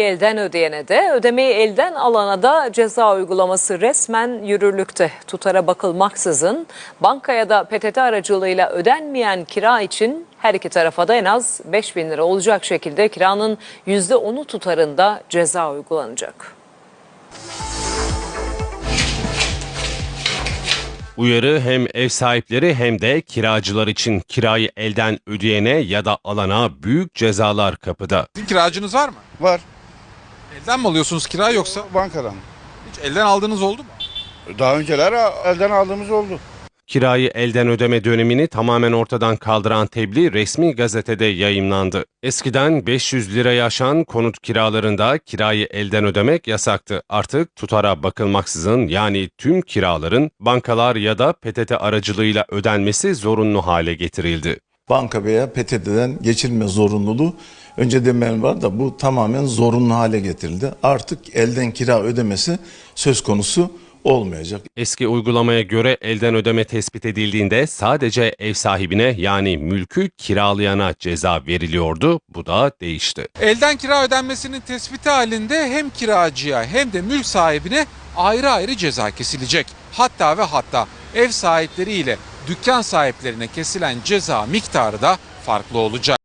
Elden ödeyene de ödemeyi elden alana da ceza uygulaması resmen yürürlükte. Tutara bakılmaksızın bankaya da PTT aracılığıyla ödenmeyen kira için her iki tarafa da en az 5 bin lira olacak şekilde kiranın %10'u tutarında ceza uygulanacak. Uyarı hem ev sahipleri hem de kiracılar için kirayı elden ödeyene ya da alana büyük cezalar kapıda. Sizin kiracınız var mı? Var. Elden mi alıyorsunuz kira yoksa Bankadan. hiç elden aldığınız oldu mu? Daha önceler elden aldığımız oldu. Kirayı elden ödeme dönemini tamamen ortadan kaldıran tebliğ resmi gazetede yayımlandı. Eskiden 500 liraya aşan konut kiralarında kirayı elden ödemek yasaktı. Artık tutara bakılmaksızın yani tüm kiraların bankalar ya da PTT aracılığıyla ödenmesi zorunlu hale getirildi. Banka veya PTT'den geçilme zorunluluğu önceden var da bu tamamen zorunlu hale getirildi. Artık elden kira ödemesi söz konusu olmayacak. Eski uygulamaya göre elden ödeme tespit edildiğinde sadece ev sahibine yani mülkü kiralayana ceza veriliyordu. Bu da değişti. Elden kira ödenmesinin tespiti halinde hem kiracıya hem de mülk sahibine ayrı ayrı ceza kesilecek. Hatta ve hatta ev sahipleri ile dükkan sahiplerine kesilen ceza miktarı da farklı olacak.